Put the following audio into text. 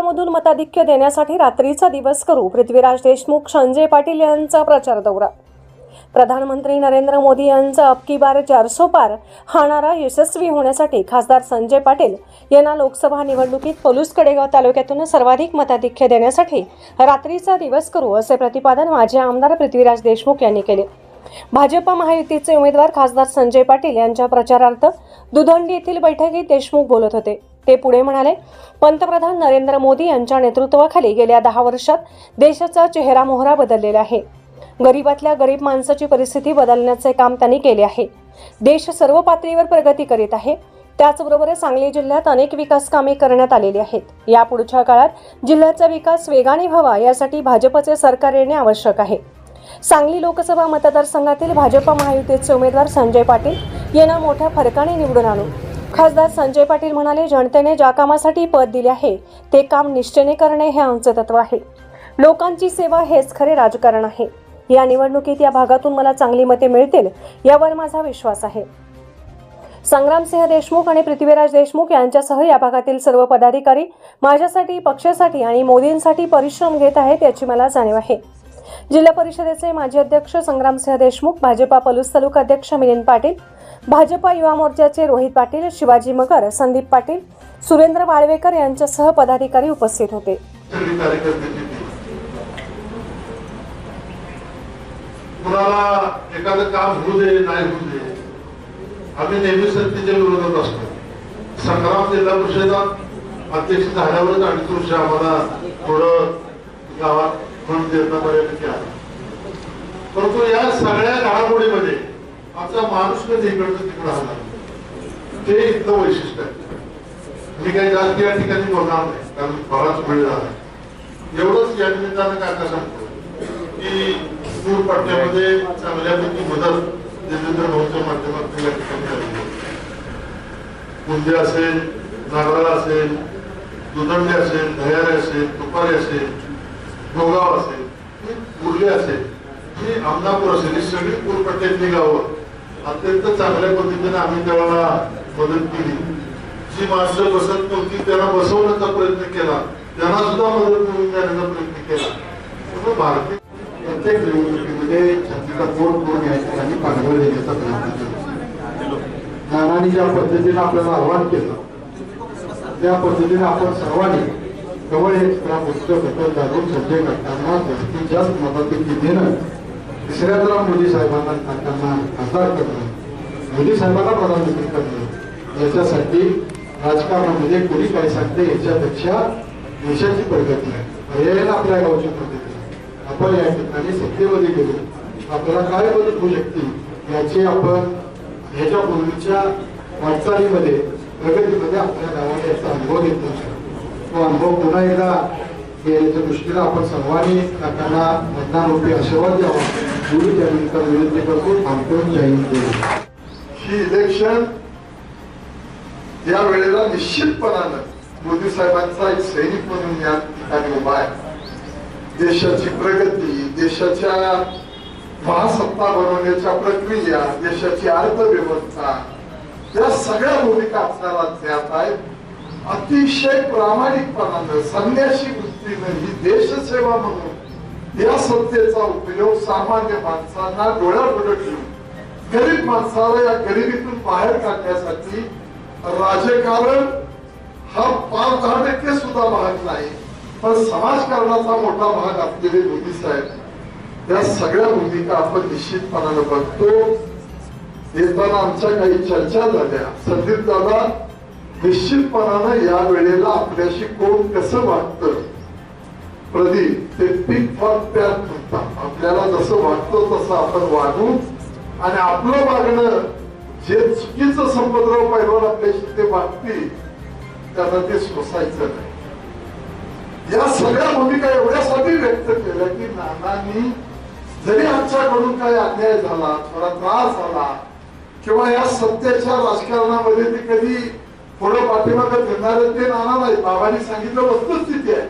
पलूस मताधिक्य देण्यासाठी रात्रीचा दिवस करू. पृथ्वीराज देशमुख संजय पाटील यांचा प्रचार दौरा. प्रधानमंत्री नरेंद्र मोदी यांचा अबकी बार चारसो पार हा नारा यशस्वी होण्यासाठी खासदार संजय पाटील यांना लोकसभा निवडणुकीत पलूस कडेगाव तालुक्यातून सर्वाधिक मताधिक्य देण्यासाठी रात्रीचा दिवस करू असे प्रतिपादन माजी आमदार पृथ्वीराज देशमुख यांनी केले. भाजप महायुतीचे उमेदवार खासदार संजय पाटील यांच्या प्रचारार्थ दुधंडी येथील बैठकीत देशमुख बोलत होते. ते पुढे म्हणाले पंतप्रधान नरेंद्र मोदी यांच्या नेतृत्वाखाली गेल्या दहा वर्षात देशाचा चेहरा मोहरा बदललेला आहे. गरीबातल्या गरीब माणसाची परिस्थिती बदलण्याचे काम त्यांनी केले आहे. देश सर्व पातळीवर प्रगती करीत आहे. त्याचबरोबर सांगली जिल्ह्यात अनेक विकास कामे करण्यात आलेली आहेत. या पुढच्या काळात जिल्ह्याचा विकास वेगाने व्हावा यासाठी भाजपचे सरकार येणे आवश्यक आहे. सांगली लोकसभा मतदारसंघातील भाजप महायुतीचे उमेदवार संजय पाटील यांना मोठ्या फरकाने निवडून आणू खासदार संजय पाटील म्हणाले जनतेने ज्या कामासाठी पद दिले आहे ते काम निश्चयने करणे हे आमचं तत्व आहे. लोकांची सेवा हेच खरे राजकारण आहे. या निवडणुकीत या भागातून मला चांगली मते मिळतील यावर माझा विश्वास आहे. संग्रामसिंह देशमुख आणि पृथ्वीराज देशमुख यांच्यासह या भागातील सर्व पदाधिकारी माझ्यासाठी पक्षासाठी आणि मोदींसाठी परिश्रम घेत आहेत याची मला जाणीव आहे. जिल्हा परिषदेचे माजी अध्यक्ष संग्रामसिंह देशमुख भाजपा पलूस तालुका अध्यक्ष मिलिंद पाटील भाजपा युवा मोर्चाचे रोहित पाटील शिवाजी मगर संदीप पाटील सुरेंद्र वाळवेकर यांच्यासह पदाधिकारी उपस्थित होते. कुणाला एखादं काम होऊ दे नाही होऊ दे आम्ही नेहमी सत्तेच्या विरोधात असतो. संग्राम जिल्हा परिषदात अध्यक्ष झाल्यावरच अडीच वर्ष आम्हाला थोडं गावात फंड देणं मर्यादित आलं परंतु या सगळ्या घडामोडीमध्ये आमचा माणूस म्हणजे कधी इकडचं तिकडं आला. ते इथलं वैशिष्ट्य आहे. मी काही जास्त या ठिकाणी बोलणार नाही कारण बराच वेळ झाला. एवढंच या निमित्तानं काका सांगतो की पूर पट्ट्यामध्ये चांगल्यापैकी मदत देवेंद्र भाऊच्या माध्यमातून या ठिकाणी झाली. कुंदे असेल नागराला असेल दुदंडे असेल दह्यारे असेल तुपारे असेल गोगाव असेल ही उरले असेल ही आमदापूर असेल ही सगळी पूरपट्ट्यातली गावं. अत्यंत चांगल्या पद्धतीने आम्ही त्याला मदत केली. जी माणसं बसत नव्हती त्यांना बसवण्याचा प्रयत्न केला. त्यांना सुद्धा मदत मिळवून देण्याचा प्रयत्न केला. भारतीय प्रत्येक निवडणुकीमध्ये छातीचा कोण कोण या ठिकाणी पाठबळ देण्याचा प्रयत्न केला. नानांनी ज्या पद्धतीने आपल्याला आव्हान केलं त्या पद्धतीने आपण सर्वांनी जवळ एक त्या पुस्तक होतं जाणून सज्ज करताना जास्तीत जास्त मदती देणं तिसऱ्यांदा मोदी साहेबांना त्यांना खासदार करणं मोदी साहेबांना प्रधानमंत्री करणं याच्यासाठी राजकारणामध्ये कोणी काय सांगते याच्यापेक्षा देशाची प्रगती आहे. पर्यायाला आपल्या गावची प्रगती आपण या ठिकाणी सत्तेमध्ये गेलो आपल्याला काय मदत होऊ शकते याची आपण ह्याच्या पूर्वीच्या वाटचालीमध्ये प्रगतीमध्ये आपल्या गावाला याचा अनुभव घेतला. तो अनुभव पुन्हा एकदा घेण्याच्या दृष्टीला आपण सर्वांनी काकांना मतदानरूपी आशीर्वाद द्यावा. एवढी त्या विनंती करतो थांबतो जय हिंद ही इलेक्शन या वेळेला निश्चितपणानं मोदी साहेबांचा एक सैनिक म्हणून या ठिकाणी उभा आहे. देशाची प्रगती देशाच्या महासत्ता बनवण्याच्या प्रक्रिया देशाची अर्थव्यवस्था या सगळ्या भूमिका आपल्याला ज्ञात आहेत. अतिशय प्रामाणिकपणानं संन्याशी वृत्तीनं ही देशसेवा म्हणून या सत्तेचा उपयोग सामान्य माणसांना डोळ्यापुढे ठेवून गरीब माणसाला या गरिबीतून बाहेर काढण्यासाठी राजकारण हा पाच दहा टक्के सुद्धा भाग नाही पण समाजकारणाचा मोठा भाग असलेले मोदी साहेब या सगळ्या भूमिका आपण निश्चितपणानं बघतो. येताना आमच्या काही चर्चा झाल्या. संदीप दादा निश्चितपणानं या वेळेला आपल्याशी कोण कसं वागतं? प्रदीप ते पीक फॉर पॅथ म्हणतात. आपल्याला जसं वागतो तसं आपण वागू आणि आपलं वागणं जे चुकीचं संपतराव पैलवान आपल्याशी ते वागतील त्यांना ते सोसायचं नाही. या सगळ्या भूमिका एवढ्यासाठी व्यक्त केल्या की नानांनी जरी आमच्याकडून काही अन्याय झाला थोडा त्रास झाला किंवा या सत्याच्या राजकारणामध्ये ते कधी थोडं पाठीमागं फिरणारे ते नाना नाही. बाबांनी सांगितलं वस्तुस्थिती आहे.